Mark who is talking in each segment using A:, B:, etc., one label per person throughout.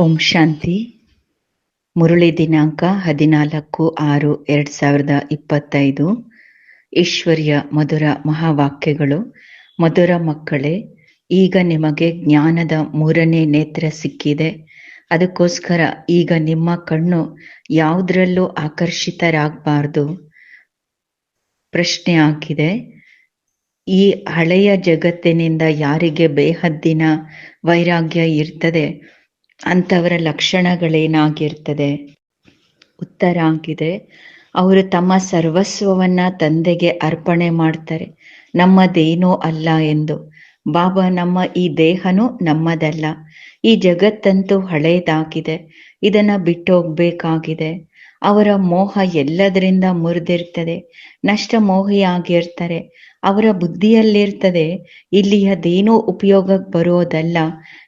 A: ಓಂ ಶಾಂತಿ. ಮುರುಳಿ ದಿನಾಂಕ ಹದಿನಾಲ್ಕು ಆರು ಎರಡ್ ಸಾವಿರದ ಇಪ್ಪತ್ತೈದು. ಈಶ್ವರ್ಯ ಮಧುರ ಮಹಾವಾಕ್ಯಗಳು. ಮಧುರ ಮಕ್ಕಳೇ, ಈಗ ನಿಮಗೆ ಜ್ಞಾನದ ಮೂರನೇ ನೇತ್ರ ಸಿಕ್ಕಿದೆ. ಅದಕ್ಕೋಸ್ಕರ ಈಗ ನಿಮ್ಮ ಕಣ್ಣು ಯಾವುದ್ರಲ್ಲೂ ಆಕರ್ಷಿತರಾಗಬಾರ್ದು. ಪ್ರಶ್ನೆ ಆಗಿದೆ ಈ ಹಳೆಯ ಜಗತ್ತಿನಿಂದ ಯಾರಿಗೆ ಬೇಹದ್ದಿನ ವೈರಾಗ್ಯ ಇರ್ತದೆ? ಅಂಥವರ ಲಕ್ಷಣಗಳೇನಾಗಿರ್ತದೆ? ಉತ್ತರ ಆಗಿದೆ ಅವರು ತಮ್ಮ ಸರ್ವಸ್ವವನ್ನ ತಂದೆಗೆ ಅರ್ಪಣೆ ಮಾಡ್ತಾರೆ. ನಮ್ಮದೇನೋ ಅಲ್ಲ ಎಂದು. ಬಾಬಾ, ನಮ್ಮ ಈ ದೇಹನೂ ನಮ್ಮದಲ್ಲ. ಈ ಜಗತ್ತಂತೂ ಹಳೇದಾಗಿದೆ. ಇದನ್ನ ಬಿಟ್ಟೋಗ್ಬೇಕಾಗಿದೆ. ಅವರ ಮೋಹ ಎಲ್ಲದರಿಂದ ಮುರಿದಿರ್ತದೆ. ನಷ್ಟ ಮೋಹಿಯಾಗಿರ್ತಾರೆ ಅವರ ಬುದ್ಧಿಯಲ್ಲಿರ್ತದೆ ಇಲ್ಲಿ ಅದೇನೋ ಉಪಯೋಗಕ್ಕೆ ಬರೋದಲ್ಲ.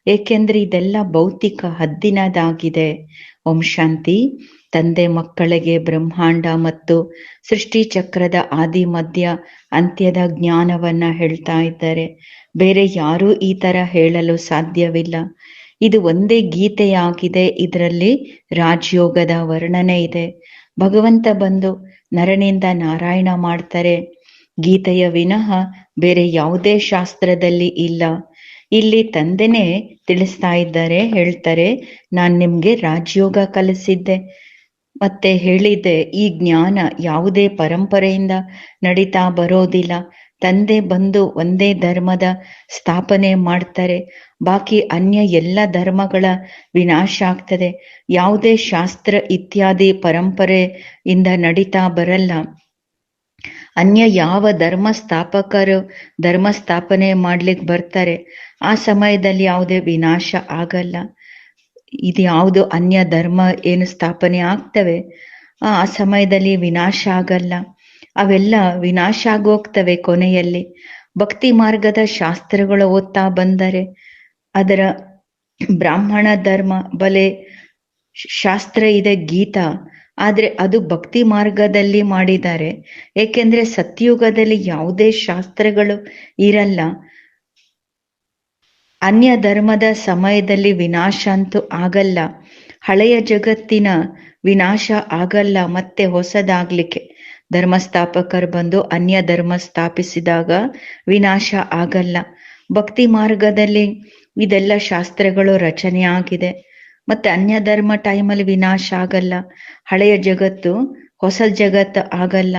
A: ಏಕೆಂದ್ರೆ ಇದೆಲ್ಲ ಭೌತಿಕ ಹದ್ದಿನದಾಗಿದೆ. ಓಂ ಶಾಂತಿ. ತಂದೆ ಮಕ್ಕಳಿಗೆ ಬ್ರಹ್ಮಾಂಡ ಮತ್ತು ಸೃಷ್ಟಿ ಚಕ್ರದ ಆದಿ ಮಧ್ಯ ಅಂತ್ಯದ ಜ್ಞಾನವನ್ನ ಹೇಳ್ತಾ ಇದ್ದಾರೆ. ಬೇರೆ ಯಾರೂ ಈ ತರ ಹೇಳಲು ಸಾಧ್ಯವಿಲ್ಲ. ಇದು ಒಂದೇ ಗೀತೆಯಾಗಿದೆ. ಇದರಲ್ಲಿ ರಾಜಯೋಗದ ವರ್ಣನೆ ಇದೆ. ಭಗವಂತ ಬಂದು ನರನಿಂದ ನಾರಾಯಣ ಮಾಡ್ತಾರೆ. ಗೀತೆಯ ವಿನಃ ಬೇರೆ ಯಾವುದೇ ಶಾಸ್ತ್ರದಲ್ಲಿ ಇಲ್ಲ. ಇಲ್ಲಿ ತಂದೆನೇ ತಿಳಿಸ್ತಾ ಇದ್ದಾರೆ, ಹೇಳ್ತಾರೆ, ನಾನ್ ನಿಮ್ಗೆ ರಾಜಯೋಗ ಕಲಿಸಿದ್ದೆ. ಮತ್ತೆ ಹೇಳಿದ್ದೆ, ಈ ಜ್ಞಾನ ಯಾವುದೇ ಪರಂಪರೆಯಿಂದ ನಡೀತಾ ಬರೋದಿಲ್ಲ. ತಂದೆ ಬಂದು ಒಂದೇ ಧರ್ಮದ ಸ್ಥಾಪನೆ ಮಾಡ್ತಾರೆ. ಬಾಕಿ ಅನ್ಯ ಎಲ್ಲ ಧರ್ಮಗಳ ವಿನಾಶ ಆಗ್ತದೆ. ಯಾವುದೇ ಶಾಸ್ತ್ರ ಇತ್ಯಾದಿ ಪರಂಪರೆಯಿಂದ ನಡೀತಾ ಬರಲ್ಲ. ಅನ್ಯ ಯಾವ ಧರ್ಮ ಸ್ಥಾಪಕರು ಧರ್ಮ ಸ್ಥಾಪನೆ ಮಾಡ್ಲಿಕ್ಕೆ ಬರ್ತಾರೆ? ಆ ಸಮಯದಲ್ಲಿ ಯಾವುದೇ ವಿನಾಶ ಆಗಲ್ಲ. ಇದು ಯಾವುದು ಅನ್ಯ ಧರ್ಮ ಏನು ಸ್ಥಾಪನೆ ಆಗ್ತವೆ? ಆ ಸಮಯದಲ್ಲಿ ವಿನಾಶ ಆಗಲ್ಲ. ಅವೆಲ್ಲ ವಿನಾಶ ಆಗೋಗ್ತವೆ ಕೊನೆಯಲ್ಲಿ. ಭಕ್ತಿ ಮಾರ್ಗದ ಶಾಸ್ತ್ರಗಳು ಓದ್ತಾ ಬಂದರೆ ಅದರ ಬ್ರಾಹ್ಮಣ ಧರ್ಮ ಬಲೆ ಶಾಸ್ತ್ರ ಇದೆ ಗೀತಾ. ಆದ್ರೆ ಅದು ಭಕ್ತಿ ಮಾರ್ಗದಲ್ಲಿ ಮಾಡಿದ್ದಾರೆ. ಏಕೆಂದ್ರೆ ಸತ್ಯುಗದಲ್ಲಿ ಯಾವುದೇ ಶಾಸ್ತ್ರಗಳು ಇರಲ್ಲ. ಅನ್ಯ ಧರ್ಮದ ಸಮಯದಲ್ಲಿ ವಿನಾಶ ಅಂತೂ ಆಗಲ್ಲ. ಹಳೆಯ ಜಗತ್ತಿನ ವಿನಾಶ ಆಗಲ್ಲ, ಮತ್ತೆ ಹೊಸದಾಗ್ಲಿಕ್ಕೆ. ಧರ್ಮಸ್ಥಾಪಕರು ಬಂದು ಅನ್ಯ ಧರ್ಮ ಸ್ಥಾಪಿಸಿದಾಗ ವಿನಾಶ ಆಗಲ್ಲ. ಭಕ್ತಿ ಮಾರ್ಗದಲ್ಲಿ ಇದೆಲ್ಲ ಶಾಸ್ತ್ರಗಳು ರಚನೆ ಆಗಿದೆ. ಮತ್ತೆ ಅನ್ಯ ಧರ್ಮ ಟೈಮಲ್ಲಿ ವಿನಾಶ ಆಗಲ್ಲ. ಹಳೆಯ ಜಗತ್ತು ಹೊಸ ಜಗತ್ತು ಆಗಲ್ಲ.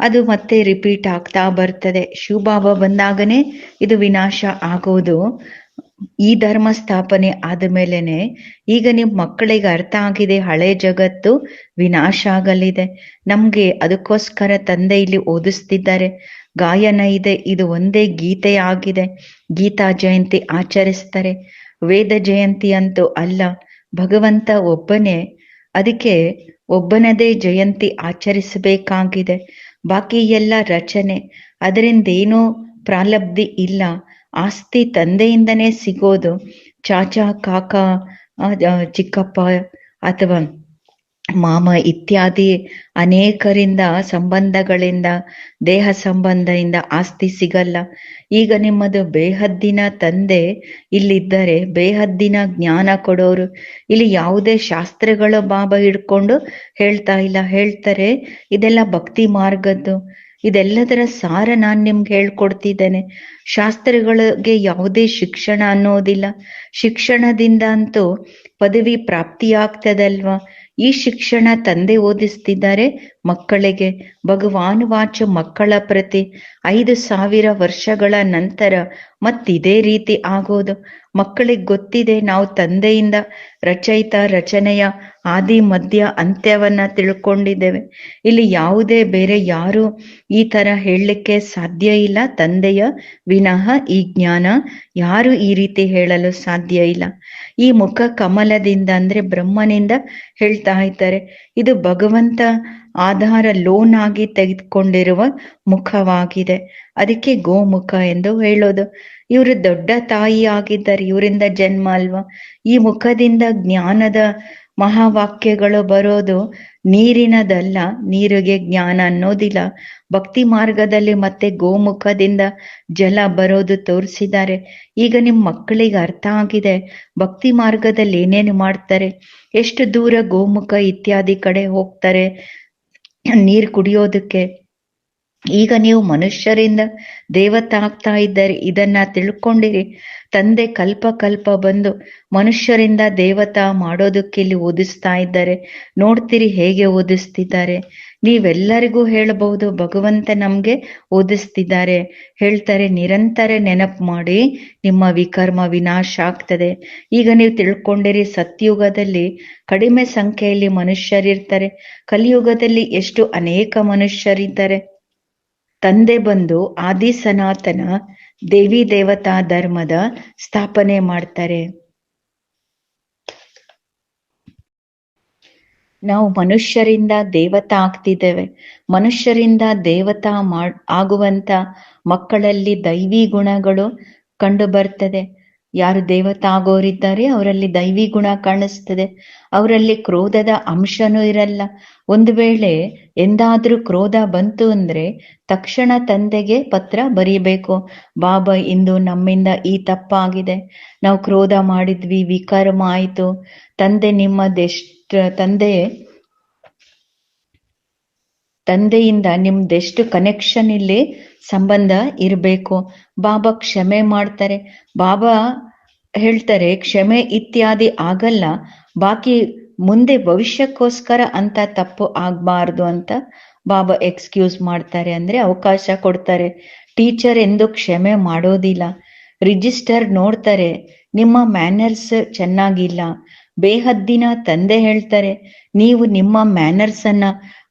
A: ಅದು ಮತ್ತೆ ರಿಪೀಟ್ ಆಗ್ತಾ ಬರ್ತದೆ. ಶಿವಬಾಬಾ ಬಂದಾಗನೇ ಇದು ವಿನಾಶ ಆಗೋದು. ಈ ಧರ್ಮ ಸ್ಥಾಪನೆ ಆದ ಮೇಲೆನೆ ಈಗ ನಿಮ್ ಮಕ್ಕಳಿಗೆ ಅರ್ಥ ಆಗಿದೆ ಹಳೆ ಜಗತ್ತು ವಿನಾಶ ಆಗಲಿದೆ. ನಮ್ಗೆ ಅದಕ್ಕೋಸ್ಕರ ತಂದೆ ಇಲ್ಲಿ ಓದಿಸ್ತಿದ್ದಾರೆ. ಗಾಯನ ಇದೆ, ಇದು ಒಂದೇ ಗೀತೆ ಆಗಿದೆ. ಗೀತಾ ಜಯಂತಿ ಆಚರಿಸ್ತಾರೆ. ವೇದ ಜಯಂತಿ ಅಂತೂ ಅಲ್ಲ. ಭಗವಂತ ಒಬ್ಬನೇ, ಅದಕ್ಕೆ ಒಬ್ಬನದೇ ಜಯಂತಿ ಆಚರಿಸಬೇಕಾಗಿದೆ. ಬಾಕಿ ಎಲ್ಲ ರಚನೆ ಅದರಿಂದ ಏನೂ ಪ್ರಾಲಬ್ಧಿ ಇಲ್ಲ. ಆಸ್ತಿ ತಂದೆಯಿಂದನೇ ಸಿಗೋದು, ಚಾಚಾ, ಕಾಕಾ ಚಿಕ್ಕಪ್ಪ ಅಥವಾ ಮಾಮ ಇತ್ಯಾದಿ ಅನೇಕರಿಂದ ಸಂಬಂಧಗಳಿಂದ, ದೇಹ ಸಂಬಂಧದಿಂದ ಆಸ್ತಿ ಸಿಗಲ್ಲ. ಈಗ ನಿಮ್ಮದು ಬೇಹದ್ದಿನ ತಂದೆ ಇಲ್ಲಿದ್ದರೆ, ಬೇಹದ್ದಿನ ಜ್ಞಾನ ಕೊಡೋರು ಇಲ್ಲಿ ಯಾವುದೇ ಶಾಸ್ತ್ರಗಳ ಬಾಬ ಹಿಡ್ಕೊಂಡು ಹೇಳ್ತಾ ಇಲ್ಲ. ಹೇಳ್ತಾರೆ, ಇದೆಲ್ಲ ಭಕ್ತಿ ಮಾರ್ಗದ್ದು. ಇದೆಲ್ಲದರ ಸಾರ ನಾನ್ ನಿಮ್ಗೆ ಹೇಳ್ಕೊಡ್ತಿದ್ದೇನೆ. ಶಾಸ್ತ್ರಗಳಿಗೆ ಯಾವುದೇ ಶಿಕ್ಷಣ ಅನ್ನೋದಿಲ್ಲ. ಶಿಕ್ಷಣದಿಂದ ಅಂತೂ ಪದವಿ ಪ್ರಾಪ್ತಿಯಾಗ್ತದಲ್ವಾ? ಈ ಶಿಕ್ಷಣ ತಂದೆ ಓದಿಸ್ತಿದ್ದಾರೆ ಮಕ್ಕಳಿಗೆ. ಭಗವಾನ್ ವಾಚ ಮಕ್ಕಳ ಪ್ರತಿ ಐದು ಸಾವಿರ ವರ್ಷಗಳ ನಂತರ ಮತ್ತಿದೇ ರೀತಿ ಆಗೋದು. ಮಕ್ಕಳಿಗೆ ಗೊತ್ತಿದೆ ನಾವು ತಂದೆಯಿಂದ ರಚಯಿತ ರಚನೆಯ ಆದಿ, ಮಧ್ಯ ಅಂತ್ಯವನ್ನ ತಿಳ್ಕೊಂಡಿದ್ದೇವೆ. ಇಲ್ಲಿ ಯಾವುದೇ ಬೇರೆ ಯಾರು ಈ ತರ ಹೇಳಲಿಕ್ಕೆ ಸಾಧ್ಯ ಇಲ್ಲ. ತಂದೆಯ ವಿನಃ ಈ ಜ್ಞಾನ ಯಾರು ಈ ರೀತಿ ಹೇಳಲು ಸಾಧ್ಯ ಇಲ್ಲ. ಈ ಮುಖ ಕಮಲದಿಂದ ಅಂದ್ರೆ ಬ್ರಹ್ಮನಿಂದ ಹೇಳ್ತಾ ಇದ್ದಾರೆ. ಇದು ಭಗವಂತ ಆಧಾರ ಲೋನ್ ಆಗಿ ತೆಗೆದುಕೊಂಡಿರುವ ಮುಖವಾಗಿದೆ. ಅದಕ್ಕೆ ಗೋಮುಖ ಎಂದು ಹೇಳೋದು. ಇವರು ದೊಡ್ಡ ತಾಯಿ ಆಗಿದ್ದಾರೆ, ಇವರಿಂದ ಜನ್ಮ ಅಲ್ವಾ? ಈ ಮುಖದಿಂದ ಜ್ಞಾನದ ಮಹಾವಾಕ್ಯಗಳು ಬರೋದು ನೀರಿನದಲ್ಲ ನೀರಿಗೆ ಜ್ಞಾನ ಅನ್ನೋದಿಲ್ಲ. ಭಕ್ತಿ ಮಾರ್ಗದಲ್ಲಿ ಮತ್ತೆ ಗೋಮುಖದಿಂದ ಜಲ ಬರೋದು ತೋರಿಸಿದ್ದಾರೆ. ಈಗ ನಿಮ್ಮ ಮಕ್ಕಳಿಗೆ ಅರ್ಥ ಆಗಿದೆ. ಭಕ್ತಿ ಮಾರ್ಗದಲ್ಲಿ ಏನೇನು ಮಾಡ್ತಾರೆ? ಎಷ್ಟು ದೂರ ಗೋಮುಖ ಇತ್ಯಾದಿ ಕಡೆ ಹೋಗ್ತಾರೆ? ನೀರು ಕುಡಿಯೋದಕ್ಕೆ. ಈಗ ನೀವು ಮನುಷ್ಯರಿಂದ ದೇವತಾಗ್ತಾ ಇದ್ದರೆ ಇದನ್ನ ತಿಳ್ಕೊಂಡಿರಿ. ತಂದೆ ಕಲ್ಪ ಕಲ್ಪ ಬಂದು ಮನುಷ್ಯರಿಂದ ದೇವತಾ ಮಾಡೋದಕ್ಕೆ ಇಲ್ಲಿ ಓದಿಸ್ತಾ ಇದ್ದಾರೆ. ನೋಡ್ತೀರಿ ಹೇಗೆ ಓದಿಸ್ತಿದ್ದಾರೆ. ನೀವೆಲ್ಲರಿಗೂ ಹೇಳಬಹುದು, ಭಗವಂತ ನಮ್ಗೆ ಓದಿಸ್ತಿದ್ದಾರೆ. ಹೇಳ್ತಾರೆ, ನಿರಂತರ ನೆನಪು ಮಾಡಿ, ನಿಮ್ಮ ವಿಕರ್ಮ ವಿನಾಶ ಆಗ್ತದೆ. ಈಗ ನೀವು ತಿಳ್ಕೊಂಡಿರಿ, ಸತ್ಯುಗದಲ್ಲಿ ಕಡಿಮೆ ಸಂಖ್ಯೆಯಲ್ಲಿ ಮನುಷ್ಯರಿರ್ತಾರೆ. ಕಲಿಯುಗದಲ್ಲಿ ಎಷ್ಟು ಅನೇಕ ಮನುಷ್ಯರಿದ್ದಾರೆ. ತಂದೆ ಬಂದು ಆದಿ ಸನಾತನ ದೇವಿ ದೇವತಾ ಧರ್ಮದ ಸ್ಥಾಪನೆ ಮಾಡ್ತಾರೆ. ನಾವು ಮನುಷ್ಯರಿಂದ ದೇವತಾ ಆಗ್ತಿದ್ದೇವೆ. ಮನುಷ್ಯರಿಂದ ದೇವತಾ ಮಾಡ್, ಆಗುವಂತ ಮಕ್ಕಳಲ್ಲಿ ದೈವಿ ಗುಣಗಳು ಕಂಡು ಬರ್ತದೆ ಯಾರು ದೇವತಾಗೋರಿದ್ದಾರೆ, ಅವರಲ್ಲಿ ದೈವಿ ಗುಣ ಕಾಣಿಸ್ತದೆ, ಅವರಲ್ಲಿ ಕ್ರೋಧದ ಅಂಶನೂ ಇರಲ್ಲ. ಒಂದು ವೇಳೆ ಎಂದಾದ್ರೂ ಕ್ರೋಧ ಬಂತು ಅಂದ್ರೆ ತಕ್ಷಣ ತಂದೆಗೆ ಪತ್ರ ಬರೀಬೇಕು. ಬಾಬಾ, ಇಂದು ನಮ್ಮಿಂದ ಈ ತಪ್ಪಾಗಿದೆ. ನಾವು ಕ್ರೋಧ ಮಾಡಿದ್ವಿ ವಿಕರ್ಮ ಆಯ್ತು ತಂದೆ ನಿಮ್ಮದೆಷ್ಟ ತಂದೆ ತಂದೆಯಿಂದ ನಿಮ್ದೆಷ್ಟು ಕನೆಕ್ಷನ್ ಇಲ್ಲಿ ಸಂಬಂಧ ಇರಬೇಕು? ಬಾಬಾ ಕ್ಷಮೆ ಮಾಡ್ತಾರೆ. ಬಾಬಾ ಹೇಳ್ತಾರೆ, ಕ್ಷಮೆ ಇತ್ಯಾದಿ ಆಗಲ್ಲ. ಬಾಕಿ ಮುಂದೆ ಭವಿಷ್ಯಕ್ಕೋಸ್ಕರ ಅಂತ ತಪ್ಪು ಆಗ್ಬಾರ್ದು ಅಂತ ಬಾಬಾ ಎಕ್ಸ್ಕ್ಯೂಸ್ ಮಾಡ್ತಾರೆ. ಅಂದ್ರೆ ಅವಕಾಶ ಕೊಡ್ತಾರೆ. ಟೀಚರ್ ಎಂದು ಕ್ಷಮೆ ಮಾಡೋದಿಲ್ಲ. ರಿಜಿಸ್ಟರ್ ನೋಡ್ತಾರೆ. ನಿಮ್ಮ ಮ್ಯಾನರ್ಸ್ ಚೆನ್ನಾಗಿಲ್ಲ. ಬೇಹದ್ದಿನ ತಂದೆ ಹೇಳ್ತಾರೆ, ನೀವು ನಿಮ್ಮ ಮ್ಯಾನರ್ಸ್ ಅನ್ನ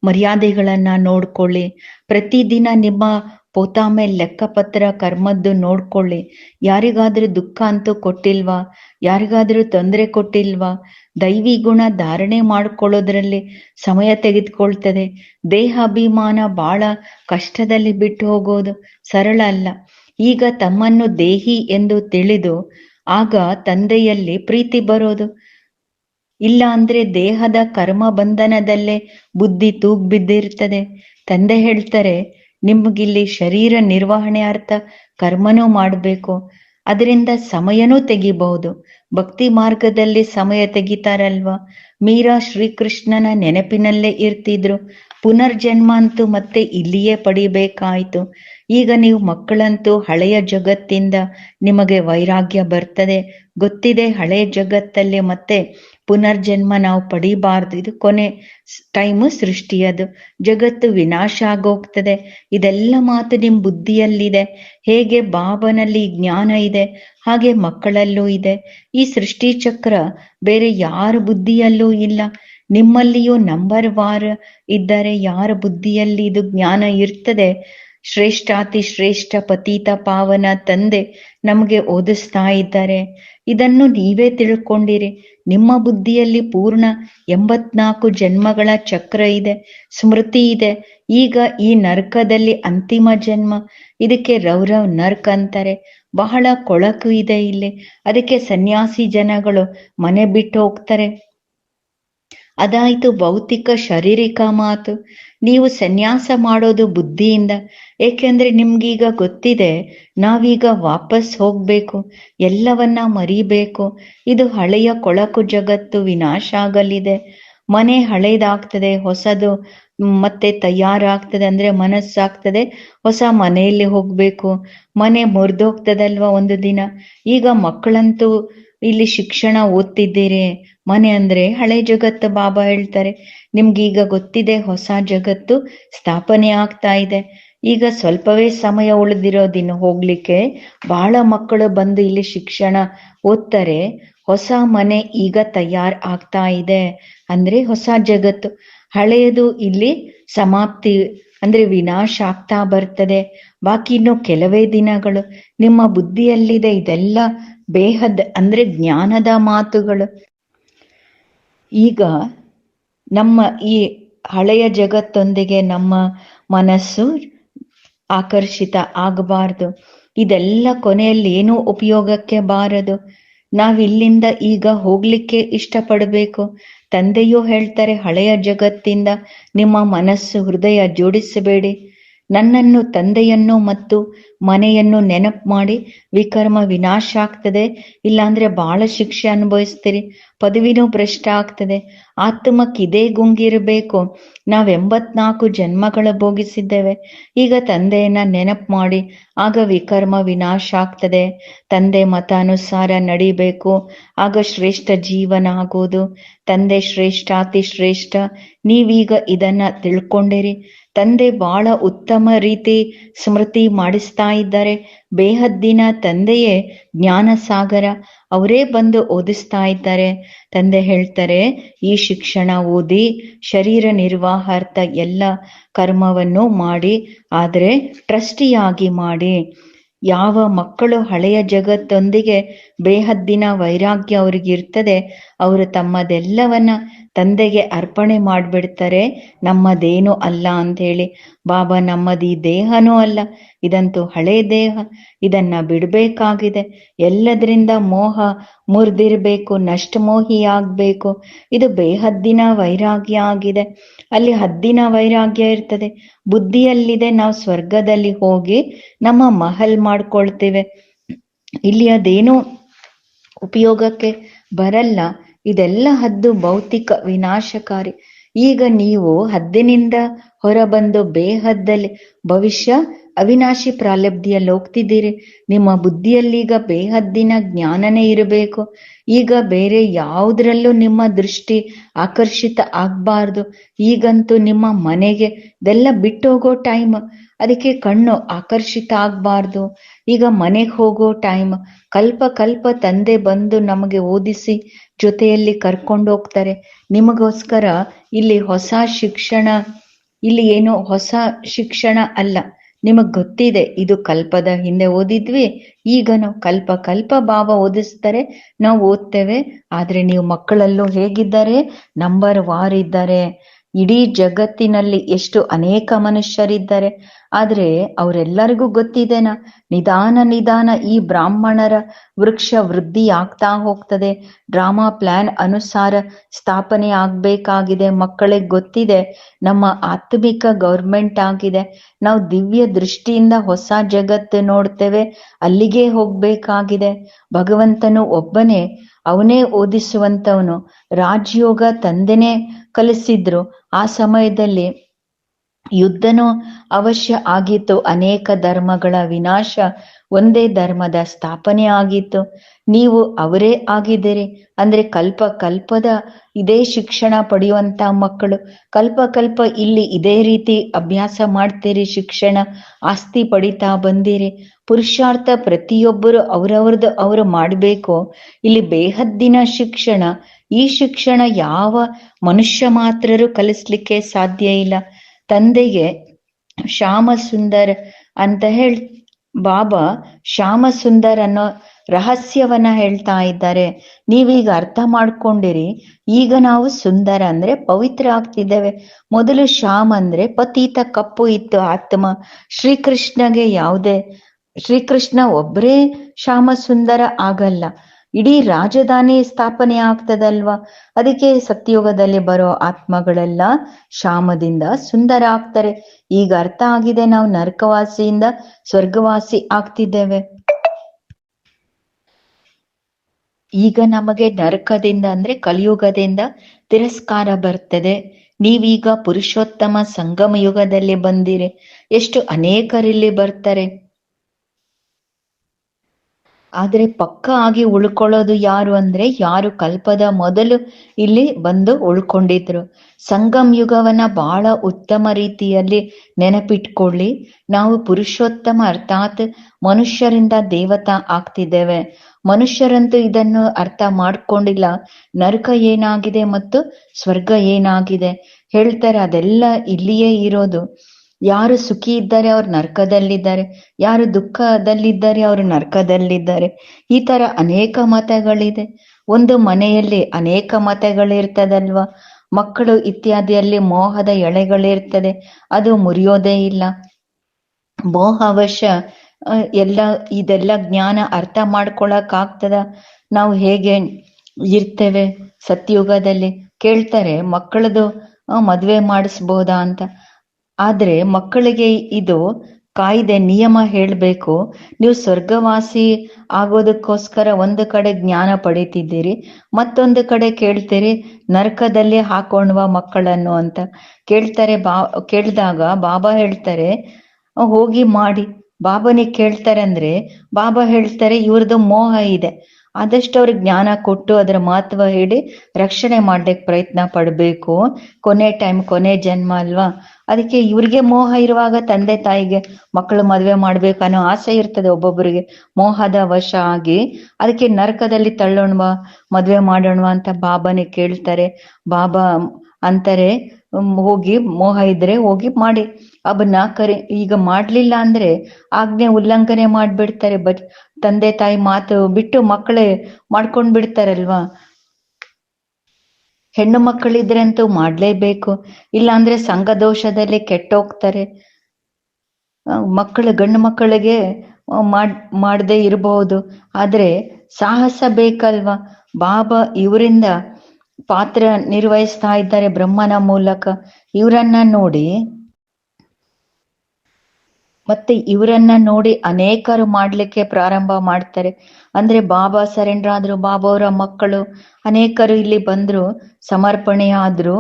A: ಮರ್ಯಾದೆಗಳನ್ನ ನೋಡ್ಕೊಳ್ಳಿ. ಪ್ರತಿದಿನ ನಿಮ್ಮ ಪೋತಾಮೆ ಲೆಕ್ಕಪತ್ರ, ಕರ್ಮದ್ದು ನೋಡ್ಕೊಳ್ಳಿ. ಯಾರಿಗಾದ್ರೂ ದುಃಖ ಅಂತೂ ಕೊಟ್ಟಿಲ್ವಾ? ಯಾರಿಗಾದ್ರೂ ತೊಂದರೆ ಕೊಟ್ಟಿಲ್ವಾ? ದೈವಿ ಗುಣ ಧಾರಣೆ ಮಾಡ್ಕೊಳ್ಳೋದ್ರಲ್ಲಿ ಸಮಯ ತೆಗೆದುಕೊಳ್ತದೆ. ದೇಹಾಭಿಮಾನ ಬಹಳ ಕಷ್ಟದಲ್ಲಿ ಬಿಟ್ಟು ಹೋಗೋದು ಸರಳ ಅಲ್ಲ. ಈಗ ತಮ್ಮನ್ನು ದೇಹಿ ಎಂದು ತಿಳಿದು, ಆಗ ತಂದೆಯಲ್ಲಿ ಪ್ರೀತಿ ಬರೋದು ಇಲ್ಲ ಅಂದ್ರೆ ದೇಹದ ಕರ್ಮ ಬಂಧನದಲ್ಲೇ ಬುದ್ಧಿ ತೂಗ್ ಬಿದ್ದಿರ್ತದೆ ತಂದೆ ಹೇಳ್ತಾರೆ, ನಿಮ್ಗಿಲ್ಲಿ ಶರೀರ ನಿರ್ವಹಣೆ ಅರ್ಥ ಕರ್ಮನೂ ಮಾಡಬೇಕು. ಅದರಿಂದ ಸಮಯನೂ ತೆಗಿಬಹುದು. ಭಕ್ತಿ ಮಾರ್ಗದಲ್ಲಿ ಸಮಯ ತೆಗಿತಾರಲ್ವಾ? ಮೀರಾ ಶ್ರೀಕೃಷ್ಣನ ನೆನಪಿನಲ್ಲೇ ಇರ್ತಿದ್ರು. ಪುನರ್ಜನ್ಮ ಅಂತೂ ಮತ್ತೆ ಇಲ್ಲಿಯೇ ಪಡಿಬೇಕಾಯ್ತು. ಈಗ ನೀವು ಮಕ್ಕಳಂತೂ ಹಳೆಯ ಜಗತ್ತಿಂದ ನಿಮಗೆ ವೈರಾಗ್ಯ ಬರ್ತದೆ. ಗೊತ್ತಿದೆ ಹಳೆಯ ಜಗತ್ತಲ್ಲಿ ಮತ್ತೆ ಪುನರ್ಜನ್ಮ ನಾವು ಪಡಿಬಾರ್ದು. ಇದು ಕೊನೆ ಟೈಮು ಸೃಷ್ಟಿಯದು. ಜಗತ್ತು ವಿನಾಶ ಆಗೋಗ್ತದೆ. ಇದೆಲ್ಲ ಮಾತು ನಿಮ್ ಬುದ್ಧಿಯಲ್ಲಿದೆ. ಹೇಗೆ ಬಾಬನಲ್ಲಿ ಜ್ಞಾನ ಇದೆ, ಹಾಗೆ ಮಕ್ಕಳಲ್ಲೂ ಇದೆ. ಈ ಸೃಷ್ಟಿ ಚಕ್ರ ಬೇರೆ ಯಾರ ಬುದ್ಧಿಯಲ್ಲೂ ಇಲ್ಲ. ನಿಮ್ಮಲ್ಲಿಯೂ ನಂಬರ್ ವಾರ್ ಇದ್ದರೆ ಯಾರ ಬುದ್ಧಿಯಲ್ಲಿ ಇದು ಜ್ಞಾನ ಇರ್ತದೆ? ಶ್ರೇಷ್ಠಾತಿ ಶ್ರೇಷ್ಠ ಪತೀತ ಪಾವನ ತಂದೆ ನಮಗೆ ಓದಿಸ್ತಾ ಇದ್ದಾರೆ. ಇದನ್ನು ನೀವೇ ತಿಳ್ಕೊಂಡಿರಿ. ನಿಮ್ಮ ಬುದ್ಧಿಯಲ್ಲಿ ಪೂರ್ಣ ಎಂಬತ್ನಾಲ್ಕು ಜನ್ಮಗಳ ಚಕ್ರ ಇದೆ, ಸ್ಮೃತಿ ಇದೆ. ಈಗ ಈ ನರ್ಕದಲ್ಲಿ ಅಂತಿಮ ಜನ್ಮ. ಇದಕ್ಕೆ ರೌರವ್ ನರ್ಕ್ ಅಂತಾರೆ. ಬಹಳ ಕೊಳಕು ಇದೆ ಇಲ್ಲಿ. ಅದಕ್ಕೆ ಸನ್ಯಾಸಿ ಜನಗಳು ಮನೆ ಬಿಟ್ಟು ಹೋಗ್ತಾರೆ. ಅದಾಯ್ತು ಭೌತಿಕ ಶಾರೀರಿಕ ಮಾತು. ನೀವು ಸನ್ಯಾಸ ಮಾಡೋದು ಬುದ್ಧಿಯಿಂದ. ಏಕೆಂದ್ರೆ ನಿಮ್ಗೀಗ ಗೊತ್ತಿದೆ, ನಾವೀಗ ವಾಪಸ್ ಹೋಗ್ಬೇಕು, ಎಲ್ಲವನ್ನ ಮರಿಬೇಕು. ಇದು ಹಳೆಯ ಕೊಳಕು ಜಗತ್ತು ವಿನಾಶ ಆಗಲಿದೆ. ಮನೆ ಹಳೇದಾಗ್ತದೆ, ಹೊಸದು ಮತ್ತೆ ತಯಾರಾಗ್ತದೆ ಅಂದ್ರೆ ಮನಸ್ಸಾಗ್ತದೆ, ಹೊಸ ಮನೆಯಲ್ಲಿ ಹೋಗ್ಬೇಕು. ಮನೆ ಮುರಿದೋಗ್ತದಲ್ವಾ ಒಂದು ದಿನ. ಈಗ ಮಕ್ಕಳಂತೂ ಇಲ್ಲಿ ಶಿಕ್ಷಣ ಓದ್ತಿದ್ದೀರಿ? ಮನೆ ಅಂದ್ರೆ ಹಳೆ ಜಗತ್ತು ಬಾಬಾ ಹೇಳ್ತಾರೆ. ನಿಮ್ಗೀಗ ಗೊತ್ತಿದೆ, ಹೊಸ ಜಗತ್ತು ಸ್ಥಾಪನೆ ಆಗ್ತಾ ಇದೆ. ಈಗ ಸ್ವಲ್ಪವೇ ಸಮಯ ಉಳಿದಿರೋದಿನ್ನು ಹೋಗ್ಲಿಕ್ಕೆ ಬಹಳ ಮಕ್ಕಳು ಬಂದು ಇಲ್ಲಿ ಶಿಕ್ಷಣ ಓದ್ತಾರೆ. ಹೊಸ ಮನೆ ಈಗ ತಯಾರ್ ಆಗ್ತಾ ಇದೆ. ಅಂದ್ರೆ ಹೊಸ ಜಗತ್ತು. ಹಳೆಯದು ಇಲ್ಲಿ ಸಮಾಪ್ತಿ, ಅಂದ್ರೆ ವಿನಾಶ ಆಗ್ತಾ ಬರ್ತದೆ. ಬಾಕಿ ಇನ್ನು ಕೆಲವೇ ದಿನಗಳು. ನಿಮ್ಮ ಬುದ್ಧಿಯಲ್ಲಿದೆ ಇದೆಲ್ಲ ಬೇಹದ್ ಅಂದ್ರೆ ಜ್ಞಾನದ ಮಾತುಗಳು. ಈಗ ನಮ್ಮ ಈ ಹಳೆಯ ಜಗತ್ತೊಂದಿಗೆ ನಮ್ಮ ಮನಸ್ಸು ಆಕರ್ಷಿತ ಆಗಬಾರ್ದು. ಇದೆಲ್ಲ ಕೊನೆಯಲ್ಲಿ ಏನೂ ಉಪಯೋಗಕ್ಕೆ ಬಾರದು. ನಾವಿಲ್ಲಿಂದ ಈಗ ಹೋಗ್ಲಿಕ್ಕೆ ಇಷ್ಟಪಡಬೇಕು. ತಂದೆಯೂ ಹೇಳ್ತಾರೆ, ಹಳೆಯ ಜಗತ್ತಿಂದ ನಿಮ್ಮ ಮನಸ್ಸು ಹೃದಯ ಜೋಡಿಸಬೇಡಿ. ನನ್ನನ್ನು ತಂದೆಯನ್ನು ಮತ್ತು ಮನೆಯನ್ನು ನೆನಪು ಮಾಡಿ ವಿಕರ್ಮ ವಿನಾಶ ಆಗ್ತದೆ. ಇಲ್ಲಾಂದ್ರೆ ಬಹಳ ಶಿಕ್ಷೆ ಅನುಭವಿಸ್ತೀರಿ. ಪದವಿನೂ ಭ್ರಷ್ಟ ಆಗ್ತದೆ. ಆತ್ಮಕ್ಕೆ ಇದೇ ಗುಂಗಿರಬೇಕು ನಾವ್ ಎಂಬತ್ನಾಲ್ಕು ಜನ್ಮಗಳ ಭೋಗಿಸಿದ್ದೇವೆ. ಈಗ ತಂದೆಯನ್ನ ನೆನಪು ಮಾಡಿ ಆಗ ವಿಕರ್ಮ ವಿನಾಶ ಆಗ್ತದೆ. ತಂದೆ ಮತಾನುಸಾರ ನಡಿಬೇಕು. ಆಗ ಶ್ರೇಷ್ಠ ಜೀವನ ಆಗೋದು. ತಂದೆ ಶ್ರೇಷ್ಠ, ಅತಿ ಶ್ರೇಷ್ಠ, ನೀವೀಗ ಇದನ್ನ ತಿಳ್ಕೊಂಡಿರಿ. ತಂದೆ ಬಹಳ ಉತ್ತಮ ರೀತಿ ಸ್ಮೃತಿ ಮಾಡಿಸ್ತಾ ಇದ್ದಾರೆ. ಬೇಹದ್ದಿನ ತಂದೆಯೇ ಜ್ಞಾನ ಸಾಗರ ಅವರೇ ಬಂದು ಓದಿಸ್ತಾ ಇದ್ದಾರೆ. ತಂದೆ ಹೇಳ್ತಾರೆ, ಈ ಶಿಕ್ಷಣ ಓದಿ ಶರೀರ ನಿರ್ವಾಹಾರ್ಥ ಎಲ್ಲ ಕರ್ಮವನ್ನು ಮಾಡಿ, ಆದರೆ ಟ್ರಸ್ಟಿಯಾಗಿ ಮಾಡಿ. ಯಾವ ಮಕ್ಕಳು ಹಳೆಯ ಜಗತ್ತೊಂದಿಗೆ ಬೇಹದ್ದಿನ ವೈರಾಗ್ಯ ಅವ್ರಿಗೆ ಇರ್ತದೆ ಅವರು ತಮ್ಮದೆಲ್ಲವನ್ನ ತಂದೆಗೆ ಅರ್ಪಣೆ ಮಾಡಿಬಿಡ್ತಾರೆ. ನಮ್ಮದೇನು ಅಲ್ಲ ಅಂತ ಹೇಳಿ ಬಾಬಾ, ನಮ್ಮದು ಈ ದೇಹನೂ ಅಲ್ಲ. ಇದಂತೂ ಹಳೆ ದೇಹ. ಇದನ್ನ ಬಿಡಬೇಕಾಗಿದೆ. ಎಲ್ಲದರಿಂದ ಮೋಹ ಮುರಿದಿರ್ಬೇಕು, ನಷ್ಟ ಮೋಹಿ ಆಗ್ಬೇಕು. ಇದು ಬೇಹದ್ದಿನ ವೈರಾಗ್ಯ ಆಗಿದೆ. ಅಲ್ಲಿ ಹದ್ದಿನ ವೈರಾಗ್ಯ ಇರ್ತದೆ. ಬುದ್ಧಿಯಲ್ಲಿದೆ. ನಾವು ಸ್ವರ್ಗದಲ್ಲಿ ಹೋಗಿ ನಮ್ಮ ಮಹಲ್ ಮಾಡ್ಕೊಳ್ತೇವೆ. ಇಲ್ಲಿ ಅದೇನು ಉಪಯೋಗಕ್ಕೆ ಬರಲ್ಲ. ಇದೆಲ್ಲ ಹದ್ದು ಭೌತಿಕ ವಿನಾಶಕಾರಿ. ಈಗ ನೀವು ಹದ್ದಿನಿಂದ ಹೊರಬಂದು ಬೇಹದ್ದಲ್ಲಿ ಭವಿಷ್ಯ ಅವಿನಾಶಿ ಪ್ರಾಲಬ್ಧಿಯಲ್ಲಿ ಹೋಗ್ತಿದ್ದೀರಿ ನಿಮ್ಮ ಬುದ್ಧಿಯಲ್ಲೀಗ ಬೇಹದ್ದಿನ ಜ್ಞಾನನೇ ಇರಬೇಕು. ಈಗ ಬೇರೆ ಯಾವುದ್ರಲ್ಲೂ ನಿಮ್ಮ ದೃಷ್ಟಿ ಆಕರ್ಷಿತ ಆಗ್ಬಾರ್ದು. ಈಗಂತೂ ನಿಮ್ಮ ಮನೆಗೆ ಇದೆಲ್ಲ ಬಿಟ್ಟು ಹೋಗೋ ಟೈಮ್. ಅದಕ್ಕೆ ಕಣ್ಣು ಆಕರ್ಷಿತ ಆಗ್ಬಾರ್ದು. ಈಗ ಮನೆಗೆ ಹೋಗೋ ಟೈಮ್. ಕಲ್ಪ ಕಲ್ಪ ತಂದೆ ಬಂದು ನಮಗೆ ಓದಿಸಿ ಜೊತೆಯಲ್ಲಿ ಕರ್ಕೊಂಡು ಹೋಗ್ತಾರೆ. ನಿಮಗೋಸ್ಕರ ಇಲ್ಲಿ ಹೊಸ ಶಿಕ್ಷಣ, ಇಲ್ಲಿ ಏನು ಹೊಸ ಶಿಕ್ಷಣ ಅಲ್ಲ. ನಿಮಗ್ ಗೊತ್ತಿದೆ, ಇದು ಕಲ್ಪದ ಹಿಂದೆ ಓದಿದ್ವಿ. ಈಗ ನಾವು ಕಲ್ಪ ಕಲ್ಪ ಭಾವ ಓದಿಸ್ತಾರೆ, ನಾವು ಓದ್ತೇವೆ. ಆದ್ರೆ ನೀವು ಮಕ್ಕಳಲ್ಲೂ ಹೇಗಿದ್ದಾರೆ? ನಂಬರ್ ವಾರ್ ಇದ್ದಾರೆ ಇಡೀ ಜಗತ್ತಿನಲ್ಲಿ ಎಷ್ಟು ಅನೇಕ ಮನುಷ್ಯರಿದ್ದಾರೆ. ಆದ್ರೆ ಅವರೆಲ್ಲರಿಗೂ ಗೊತ್ತಿದೆನಾ? ನಿಧಾನ ನಿಧಾನ ಈ ಬ್ರಾಹ್ಮಣರ ವೃಕ್ಷ ವೃದ್ಧಿ ಆಗ್ತಾ ಹೋಗ್ತದೆ. ಡ್ರಾಮಾ ಪ್ಲಾನ್ ಅನುಸಾರ ಸ್ಥಾಪನೆ ಆಗ್ಬೇಕಾಗಿದೆ. ಮಕ್ಕಳಿಗೆ ಗೊತ್ತಿದೆ, ನಮ್ಮ ಆತ್ಮಿಕ ಗೌರ್ಮೆಂಟ್ ಆಗಿದೆ. ನಾವು ದಿವ್ಯ ದೃಷ್ಟಿಯಿಂದ ಹೊಸ ಜಗತ್ತು ನೋಡ್ತೇವೆ, ಅಲ್ಲಿಗೆ ಹೋಗ್ಬೇಕಾಗಿದೆ. ಭಗವಂತನು ಒಬ್ಬನೇ, ಅವನೇ ಓದಿಸುವಂತವನು. ರಾಜಯೋಗ ತಂದೆನೇ ಕಲಿಸಿದ್ರು. ಆ ಸಮಯದಲ್ಲಿ ಯುದ್ಧನೂ ಅವಶ್ಯ ಆಗಿತ್ತು. ಅನೇಕ ಧರ್ಮಗಳ ವಿನಾಶ ಒಂದೇ ಧರ್ಮದ ಸ್ಥಾಪನೆ ಆಗಿತ್ತು. ನೀವು ಅವರೇ ಆಗಿದ್ದೀರಿ. ಅಂದ್ರೆ ಕಲ್ಪ ಕಲ್ಪದ ಇದೇ ಶಿಕ್ಷಣ ಪಡೆಯುವಂತ ಮಕ್ಕಳು. ಕಲ್ಪ ಕಲ್ಪ ಇಲ್ಲಿ ಇದೇ ರೀತಿ ಅಭ್ಯಾಸ ಮಾಡ್ತೀರಿ, ಶಿಕ್ಷಣ ಆಸ್ತಿ ಪಡಿತಾ ಬಂದಿರಿ. ಪುರುಷಾರ್ಥ ಪ್ರತಿಯೊಬ್ಬರು ಅವರವ್ರದ್ದು ಅವರು ಮಾಡಬೇಕು. ಇಲ್ಲಿ ಬೇಹದ್ದಿನ ಶಿಕ್ಷಣ ಈ ಶಿಕ್ಷಣ ಯಾವ ಮನುಷ್ಯ ಮಾತ್ರರು ಕಲಿಸ್ಲಿಕ್ಕೆ ಸಾಧ್ಯ ಇಲ್ಲ. ತಂದೆಗೆ ಶ್ಯಾಮ ಸುಂದರ್ ಅಂತ ಹೇಳ್, ಬಾಬಾ ಶ್ಯಾಮ ಸುಂದರ್ ಅನ್ನೋ ರಹಸ್ಯವನ್ನ ಹೇಳ್ತಾ ಇದ್ದಾರೆ. ನೀವೀಗ ಅರ್ಥ ಮಾಡ್ಕೊಂಡಿರಿ, ಈಗ ನಾವು ಸುಂದರ ಅಂದ್ರೆ ಪವಿತ್ರ ಆಗ್ತಿದ್ದೇವೆ. ಮೊದಲು ಶ್ಯಾಮ್ ಅಂದ್ರೆ ಪತೀತ ಕಪ್ಪು ಇತ್ತು ಆತ್ಮ. ಶ್ರೀಕೃಷ್ಣಗೆ ಯಾವುದೇ, ಶ್ರೀಕೃಷ್ಣ ಒಬ್ಬರೇ ಶ್ಯಾಮ ಸುಂದರ ಆಗಲ್ಲ. ಇಡೀ ರಾಜಧಾನಿ ಸ್ಥಾಪನೆ ಆಗ್ತದಲ್ವಾ? ಅದಕ್ಕೆ ಸತ್ಯಯುಗದಲ್ಲಿ ಬರೋ ಆತ್ಮಗಳೆಲ್ಲ ಶಾಮದಿಂದ ಸುಂದರ ಆಗ್ತಾರೆ. ಈಗ ಅರ್ಥ ಆಗಿದೆ ನಾವು ನರಕವಾಸಿಯಿಂದ ಸ್ವರ್ಗವಾಸಿ ಆಗ್ತಿದ್ದೇವೆ. ಈಗ ನಮಗೆ ನರಕದಿಂದ ಅಂದ್ರೆ ಕಲಿಯುಗದಿಂದ ತಿರಸ್ಕಾರ ಬರ್ತದೆ. ನೀವೀಗ ಪುರುಷೋತ್ತಮ ಸಂಗಮ ಯುಗದಲ್ಲಿ ಬಂದಿರಿ. ಎಷ್ಟು ಅನೇಕರಿಲ್ಲಿ ಬರ್ತಾರೆ. ಆದ್ರೆ ಪಕ್ಕ ಆಗಿ ಉಳ್ಕೊಳ್ಳೋದು ಯಾರು ಅಂದ್ರೆ ಯಾರು ಕಲ್ಪದ ಮೊದಲು ಇಲ್ಲಿ ಬಂದು ಉಳ್ಕೊಂಡಿದ್ರು. ಸಂಗಮ್ ಯುಗವನ್ನ ಬಹಳ ಉತ್ತಮ ರೀತಿಯಲ್ಲಿ ನೆನಪಿಟ್ಕೊಳ್ಳಿ. ನಾವು ಪುರುಷೋತ್ತಮ ಅರ್ಥಾತ್ ಮನುಷ್ಯರಿಂದ ದೇವತಾ ಆಗ್ತಿದ್ದೇವೆ. ಮನುಷ್ಯರಂತೂ ಇದನ್ನು ಅರ್ಥ ಮಾಡ್ಕೊಂಡಿಲ್ಲ. ನರಕ ಏನಾಗಿದೆ ಮತ್ತು ಸ್ವರ್ಗ ಏನಾಗಿದೆ? ಹೇಳ್ತಾರೆ ಅದೆಲ್ಲ ಇಲ್ಲಿಯೇ ಇರೋದು. ಯಾರು ಸುಖಿ ಇದ್ದಾರೆ ಅವ್ರು ನರ್ಕದಲ್ಲಿದ್ದಾರೆ, ಯಾರು ದುಃಖದಲ್ಲಿದ್ದಾರೆ ಅವರು ನರ್ಕದಲ್ಲಿದ್ದಾರೆ. ಈ ತರ ಅನೇಕ ಮತಗಳಿದೆ. ಒಂದು ಮನೆಯಲ್ಲಿ ಅನೇಕ ಮತಗಳಿರ್ತದಲ್ವಾ ಮಕ್ಕಳು ಇತ್ಯಾದಿಯಲ್ಲಿ ಮೋಹದ ಎಳೆಗಳಿರ್ತದೆ ಅದು ಮುರಿಯೋದೇ ಇಲ್ಲ. ಮೋಹವಶ ಎಲ್ಲ, ಇದೆಲ್ಲ ಜ್ಞಾನ ಅರ್ಥ ಮಾಡ್ಕೊಳಕ್ ಆಗ್ತದ ನಾವು ಹೇಗೆ ಇರ್ತೇವೆ ಸತ್ಯುಗದಲ್ಲಿ? ಕೇಳ್ತಾರೆ, ಮಕ್ಕಳದು ಮದ್ವೆ ಮಾಡಿಸ್ಬೋದಾ ಅಂತ. ಆದ್ರೆ ಮಕ್ಕಳಿಗೆ ಇದು ಕಾಯ್ದೆ ನಿಯಮ ಹೇಳ್ಬೇಕು. ನೀವು ಸ್ವರ್ಗವಾಸಿ ಆಗೋದಕ್ಕೋಸ್ಕರ ಒಂದು ಕಡೆ ಜ್ಞಾನ ಪಡಿತಿದ್ದೀರಿ, ಮತ್ತೊಂದು ಕಡೆ ಕೇಳ್ತೀರಿ ನರಕದಲ್ಲಿ ಹಾಕೊಂಡ್ವ ಮಕ್ಕಳನ್ನು ಅಂತ. ಕೇಳ್ತಾರೆ ಬಾ, ಕೇಳಿದಾಗ ಬಾಬಾ ಹೇಳ್ತಾರೆ, ಹೋಗಿ ಮಾಡಿ. ಬಾಬನಿಗೆ ಕೇಳ್ತಾರೆ ಅಂದ್ರೆ ಬಾಬಾ ಹೇಳ್ತಾರೆ ಇವ್ರದ್ದು ಮೋಹ ಇದೆ. ಆದಷ್ಟು ಅವ್ರಿಗೆ ಜ್ಞಾನ ಕೊಟ್ಟು ಅದರ ಮಹತ್ವ ಹೇಳಿ ರಕ್ಷಣೆ ಮಾಡ್ಲಿಕ್ಕೆ ಪ್ರಯತ್ನ ಪಡ್ಬೇಕು. ಕೊನೆ ಟೈಮ್ ಕೊನೆ ಜನ್ಮ ಅಲ್ವಾ? ಅದಕ್ಕೆ ಇವ್ರಿಗೆ ಮೋಹ ಇರುವಾಗ ತಂದೆ ತಾಯಿಗೆ ಮಕ್ಕಳು ಮದ್ವೆ ಮಾಡ್ಬೇಕನ್ನೋ ಆಸೆ ಇರ್ತದೆ ಒಬ್ಬೊಬ್ಬರಿಗೆ. ಮೋಹದ ವಶ ಆಗಿ ಅದಕ್ಕೆ ನರಕದಲ್ಲಿ ತಳ್ಳೋಣ್ವಾ ಮದ್ವೆ ಮಾಡೋಣವಾ ಅಂತ ಬಾಬಾನೇ ಕೇಳ್ತಾರೆ. ಬಾಬಾ ಅಂತಾರೆ ಹೋಗಿ ಮೋಹ ಇದ್ರೆ ಹೋಗಿ ಮಾಡಿ. ಅವನ್ನ ಕರೆ, ಈಗ ಮಾಡ್ಲಿಲ್ಲ ಅಂದ್ರೆ ಆಜ್ಞೆ ಉಲ್ಲಂಘನೆ ಮಾಡ್ಬಿಡ್ತಾರೆ. ಬಟ್ ತಂದೆ ತಾಯಿ ಮಾತು ಬಿಟ್ಟು ಮಕ್ಕಳೇ ಮಾಡ್ಕೊಂಡ್ ಬಿಡ್ತಾರಲ್ವಾ ಹೆಣ್ಣು ಮಕ್ಕಳಿದ್ರೆ ಅಂತೂ ಮಾಡ್ಲೇಬೇಕು. ಇಲ್ಲಾಂದ್ರೆ ಸಂಘ ದೋಷದಲ್ಲಿ ಕೆಟ್ಟೋಗ್ತಾರೆ. ಮಕ್ಕಳು, ಗಂಡು ಮಕ್ಕಳಿಗೆ ಮಾಡ್, ಮಾಡದೆ ಇರಬಹುದು ಆದ್ರೆ ಸಾಹಸ ಬೇಕಲ್ವಾ? ಬಾಬಾ ಇವರಿಂದ ಪಾತ್ರ ನಿರ್ವಹಿಸ್ತಾ ಇದ್ದಾರೆ ಬ್ರಹ್ಮನ ಮೂಲಕ. ಇವರನ್ನ ನೋಡಿ ಮತ್ತೆ ಇವರನ್ನ ನೋಡಿ ಅನೇಕರು ಮಾಡ್ಲಿಕ್ಕೆ ಪ್ರಾರಂಭ ಮಾಡ್ತಾರೆ. ಅಂದ್ರೆ ಬಾಬಾ ಸರೆಂಡರ್ ಆದ್ರು ಬಾಬಾ ಅವರ ಮಕ್ಕಳು ಅನೇಕರು ಇಲ್ಲಿ ಬಂದ್ರು ಸಮರ್ಪಣೆ ಆದ್ರು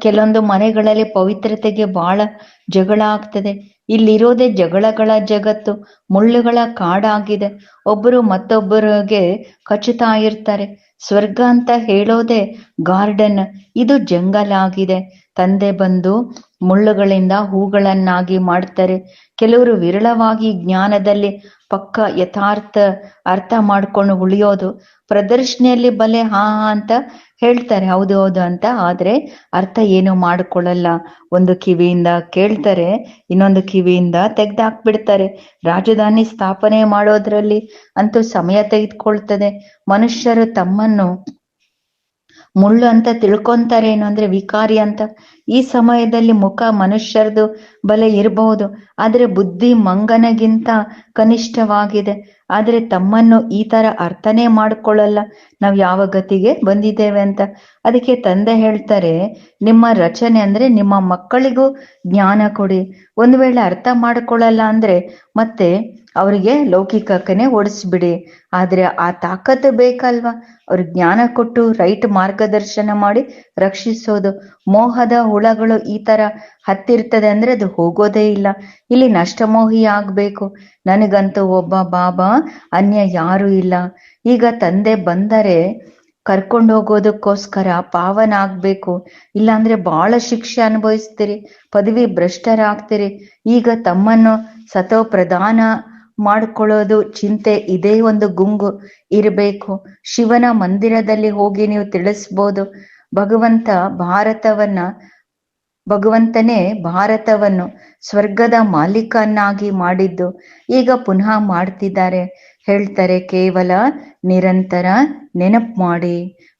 A: ಕೆಲವೊಂದು ಮನೆಗಳಲ್ಲಿ ಪವಿತ್ರತೆಗೆ ಬಹಳ ಜಗಳ ಆಗ್ತದೆ. ಇಲ್ಲಿರೋದೇ ಜಗಳಗಳ ಜಗತ್ತು, ಮುಳ್ಳುಗಳ ಕಾಡಾಗಿದೆ. ಒಬ್ಬರು ಮತ್ತೊಬ್ಬರಿಗೆ ಕಚ್ಚುತ್ತಾ ಇರ್ತಾರೆ. ಸ್ವರ್ಗ ಅಂತ ಹೇಳೋದೇ ಗಾರ್ಡನ್, ಇದು ಜಂಗಲ್ ಆಗಿದೆ. ತಂದೆ ಬಂದು ಮುಳ್ಳುಗಳಿಂದ ಹೂಗಳನ್ನಾಗಿ ಮಾಡ್ತಾರೆ. ಕೆಲವರು ವಿರಳವಾಗಿ ಜ್ಞಾನದಲ್ಲಿ ಪಕ್ಕ ಯಥಾರ್ಥ ಅರ್ಥ ಮಾಡ್ಕೊಂಡು ಉಳಿಯೋದು ಪ್ರದರ್ಶನೆಯಲ್ಲಿ ಬಲೆ ಹಾ ಅಂತ ಹೇಳ್ತಾರೆ. ಹೌದು ಹೌದು ಅಂತ. ಆದ್ರೆ ಅರ್ಥ ಏನು ಮಾಡ್ಕೊಳ್ಳಲ್ಲ. ಒಂದು ಕಿವಿಯಿಂದ ಕೇಳ್ತಾರೆ, ಇನ್ನೊಂದು ಕಿವಿಯಿಂದ ತೆಗ್ದಾಕ್ಬಿಡ್ತಾರೆ. ರಾಜಧಾನಿ ಸ್ಥಾಪನೆ ಮಾಡೋದ್ರಲ್ಲಿ ಅಂತೂ ಸಮಯ ತೆಗೆದುಕೊಳ್ತದೆ. ಮನುಷ್ಯರು ತಮ್ಮನ್ನು ಮುಳ್ಳು ಅಂತ ತಿಳ್ಕೊಂತಾರೆ ಏನು ಅಂದ್ರೆ ವಿಕಾರಿ ಅಂತ? ಈ ಸಮಯದಲ್ಲಿ ಮುಖ ಮನುಷ್ಯರದು ಬಲೆ ಇರಬಹುದು, ಆದ್ರೆ ಬುದ್ಧಿ ಮಂಗನಗಿಂತ ಕನಿಷ್ಠವಾಗಿದೆ. ಆದ್ರೆ ತಮ್ಮನ್ನು ಈ ತರ ಅರ್ಥನೇ ಮಾಡ್ಕೊಳ್ಳಲ್ಲ. ನಾವು ಯಾವ ಗತಿಗೆ ಬಂದಿದ್ದೇವೆ ಅಂತ. ಅದಕ್ಕೆ ತಂದೆ ಹೇಳ್ತಾರೆ, ನಿಮ್ಮ ರಚನೆ ಅಂದ್ರೆ ನಿಮ್ಮ ಮಕ್ಕಳಿಗೂ ಜ್ಞಾನ ಕೊಡಿ. ಒಂದು ವೇಳೆ ಅರ್ಥ ಮಾಡ್ಕೊಳ್ಳಲ್ಲ ಅಂದ್ರೆ ಮತ್ತೆ ಅವರಿಗೆ ಲೌಕಿಕಕ್ಕನೆ ಓಡಿಸ್ಬಿಡಿ. ಆದ್ರೆ ಆ ತಾಕತ್ತು ಬೇಕಲ್ವಾ? ಅವ್ರ ಜ್ಞಾನ ಕೊಟ್ಟು ರೈಟ್ ಮಾರ್ಗದರ್ಶನ ಮಾಡಿ ರಕ್ಷಿಸೋದು. ಮೋಹದ ಹುಳಗಳು ಈ ತರ ಹತ್ತಿರ್ತದೆ ಅಂದ್ರೆ ಅದು ಹೋಗೋದೇ ಇಲ್ಲ. ಇಲ್ಲಿ ನಷ್ಟಮೋಹಿ ಆಗ್ಬೇಕು. ನನಗಂತೂ ಒಬ್ಬ ಬಾಬಾ ಅನ್ಯ ಯಾರು ಇಲ್ಲ. ಈಗ ತಂದೆ ಬಂದರೆ ಕರ್ಕೊಂಡು ಹೋಗೋದಕ್ಕೋಸ್ಕರ ಪಾವನ ಆಗ್ಬೇಕು. ಇಲ್ಲಾಂದ್ರೆ ಬಹಳ ಶಿಕ್ಷೆ ಅನುಭವಿಸ್ತೀರಿ. ಪದವಿ ಭ್ರಷ್ಟರಾಗ್ತೀರಿ. ಈಗ ತಮ್ಮನ್ನು ಸತೋ ಪ್ರಧಾನ ಮಾಡ್ಕೊಳ್ಳೋದು ಚಿಂತೆ ಇದೇ ಒಂದು ಗುಂಗು ಇರಬೇಕು. ಶಿವನ ಮಂದಿರದಲ್ಲಿ ಹೋಗಿ ನೀವು ತಿಳಿಸ್ಬೋದು. ಭಗವಂತ ಭಾರತವನ್ನ, ಭಗವಂತನೇ ಭಾರತವನ್ನು ಸ್ವರ್ಗದ ಮಾಲೀಕನ್ನಾಗಿ ಮಾಡಿದ್ದು. ಈಗ ಪುನಃ ಮಾಡ್ತಿದ್ದಾರೆ. ಹೇಳ್ತಾರೆ, ಕೇವಲ ನಿರಂತರ ನೆನಪು ಮಾಡಿ.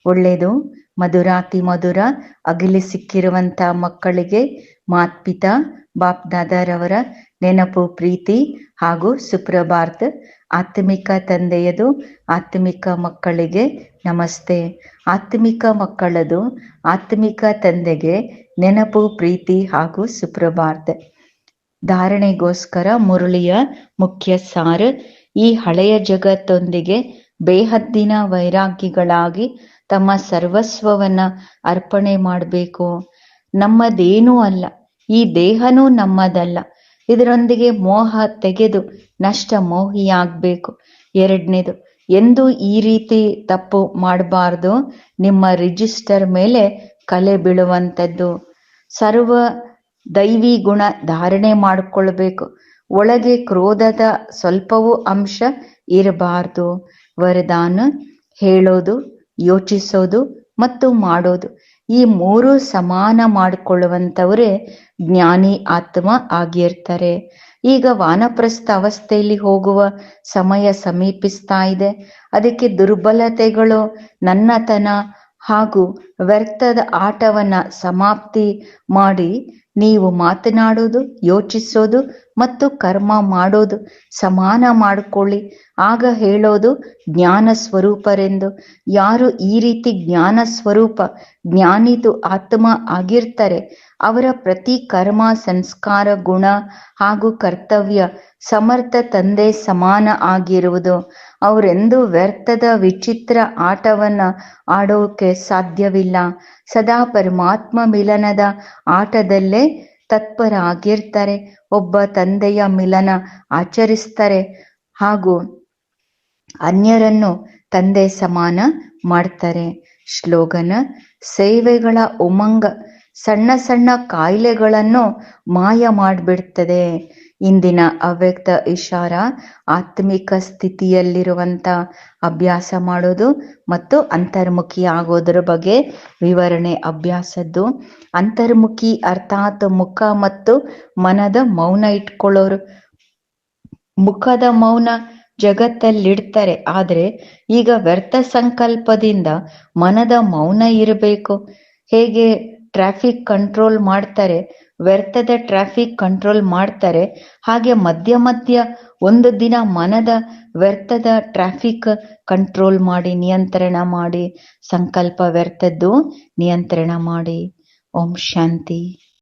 A: ಒಳ್ಳೇದು, ಮಧುರಾತಿ ಮಧುರ, ಅಗಲಿ ಸಿಕ್ಕಿರುವಂತ ಮಕ್ಕಳಿಗೆ ಮಾತ್ಪಿತಾ ಬಾಪ್ ದಾದಾರವರ ನೆನಪು, ಪ್ರೀತಿ ಹಾಗೂ ಸುಪ್ರಭಾರ್ತ್ ಆತ್ಮಿಕ ತಂದೆಯದು, ಆತ್ಮಿಕ ಮಕ್ಕಳಿಗೆ ನಮಸ್ತೆ. ಆತ್ಮಿಕ ಮಕ್ಕಳದು, ಆತ್ಮಿಕ ತಂದೆಗೆ ನೆನಪು, ಪ್ರೀತಿ ಹಾಗೂ ಸುಪ್ರಭಾರ್ತ್. ಧಾರಣೆಗೋಸ್ಕರ ಮುರುಳಿಯ ಮುಖ್ಯ ಸಾರ್, ಈ ಹಳೆಯ ಜಗತ್ತೊಂದಿಗೆ ಬೇಹದ್ದಿನ ವೈರಾಗ್ಯಗಳಾಗಿ ತಮ್ಮ ಸರ್ವಸ್ವವನ್ನ ಅರ್ಪಣೆ ಮಾಡಬೇಕು. ನಮ್ಮದೇನೂ ಅಲ್ಲ. ಈ ದೇಹನೂ ನಮ್ಮದಲ್ಲ. ಇದರೊಂದಿಗೆ ಮೋಹ ತೆಗೆದು ನಷ್ಟ ಮೋಹಿಯಾಗಬೇಕು. ಎರಡನೇದು, ಎಂದು ಈ ರೀತಿ ತಪ್ಪು ಮಾಡಬಾರ್ದು. ನಿಮ್ಮ ರಿಜಿಸ್ಟರ್ ಮೇಲೆ ಕಲೆ ಬೀಳುವಂಥದ್ದು. ಸರ್ವ ದೈವಿ ಗುಣ ಧಾರಣೆ ಮಾಡಿಕೊಳ್ಬೇಕು. ಒಳಗೆ ಕ್ರೋಧದ ಸ್ವಲ್ಪವೂ ಅಂಶ ಇರಬಾರ್ದು. ವರದಾನ ಹೇಳೋದು, ಯೋಚಿಸೋದು ಮತ್ತು ಮಾಡೋದು. ಈ ಮೂರು ಸಮಾನ ಮಾಡಿಕೊಳ್ಳುವಂಥವರೇ ಜ್ಞಾನಿ ಆತ್ಮ ಆಗಿರ್ತಾರೆ. ಈಗ ವಾನಪ್ರಸ್ಥ ಅವಸ್ಥೆಯಲ್ಲಿ ಹೋಗುವ ಸಮಯ ಸಮೀಪಿಸ್ತಾ ಇದೆ. ಅದಕ್ಕೆ ದುರ್ಬಲತೆಗಳು, ನನ್ನತನ ಹಾಗೂ ವ್ಯರ್ಥದ ಆಟವನ್ನ ಸಮಾಪ್ತಿ ಮಾಡಿ ನೀವು ಮಾತನಾಡೋದು, ಯೋಚಿಸೋದು ಮತ್ತು ಕರ್ಮ ಮಾಡೋದು ಸಮಾನ ಮಾಡಿಕೊಳ್ಳಿ. ಆಗ ಹೇಳೋದು ಜ್ಞಾನ ಸ್ವರೂಪರೆಂದು. ಯಾರು ಈ ರೀತಿ ಜ್ಞಾನ ಸ್ವರೂಪ ಜ್ಞಾನಿತು ಆತ್ಮ ಆಗಿರ್ತಾರೆ, ಅವರ ಪ್ರತಿ ಕರ್ಮ, ಸಂಸ್ಕಾರ, ಗುಣ ಹಾಗೂ ಕರ್ತವ್ಯ ಸಮರ್ಥ ತಂದೆ ಸಮಾನ ಆಗಿರುವುದು. ಅವರೆಂದು ವ್ಯರ್ಥದ ವಿಚಿತ್ರ ಆಟವನ್ನ ಆಡೋಕೆ ಸಾಧ್ಯವಿಲ್ಲ. ಸದಾ ಪರಮಾತ್ಮ ಮಿಲನದ ಆಟದಲ್ಲೇ ತತ್ಪರ ಆಗಿರ್ತಾರೆ. ಒಬ್ಬ ತಂದೆಯ ಮಿಲನ ಆಚರಿಸ್ತಾರೆ. ಹಾಗೂ ಅನ್ಯರನ್ನು ತಂದೆ ಸಮಾನ ಮಾಡ್ತಾರೆ. ಶ್ಲೋಗನ ಸೇವೆಗಳ ಉಮಂಗ ಸಣ್ಣ ಸಣ್ಣ ಕಾಯಿಲೆಗಳನ್ನು ಮಾಯ ಮಾಡಿಬಿಡ್ತದೆ. ಇಂದಿನ ಅವ್ಯಕ್ತ ಇಶಾರ ಆತ್ಮಿಕ ಸ್ಥಿತಿಯಲ್ಲಿರುವಂತ ಅಭ್ಯಾಸ ಮಾಡೋದು ಮತ್ತು ಅಂತರ್ಮುಖಿ ಆಗೋದ್ರ ಬಗ್ಗೆ ವಿವರಣೆ ಅಭ್ಯಾಸದ್ದು. ಅಂತರ್ಮುಖಿ ಅರ್ಥಾತ್ ಮುಖ ಮತ್ತು ಮನದ ಮೌನ ಇಟ್ಕೊಳ್ಳೋರು. ಮುಖದ ಮೌನ ಜಗತ್ತಲ್ಲಿಡ್ತಾರೆ, ಆದ್ರೆ ಈಗ ವ್ಯರ್ಥ ಸಂಕಲ್ಪದಿಂದ ಮನದ ಮೌನ ಇರಬೇಕು. ಹೇಗೆ ಟ್ರಾಫಿಕ್ ಕಂಟ್ರೋಲ್ ಮಾಡ್ತಾರೆ ವ್ಯರ್ಥದ ಟ್ರಾಫಿಕ್ ಕಂಟ್ರೋಲ್ ಮಾಡ್ತಾರೆ. ಹಾಗೆ ಮಧ್ಯ ಮಧ್ಯ ಒಂದು ದಿನ ಮನದ ವ್ಯರ್ಥದ ಟ್ರಾಫಿಕ್ ಕಂಟ್ರೋಲ್ ಮಾಡಿ, ನಿಯಂತ್ರಣ ಮಾಡಿ, ಸಂಕಲ್ಪ ವ್ಯರ್ಥದ್ದು ನಿಯಂತ್ರಣ ಮಾಡಿ. ಓಂ ಶಾಂತಿ.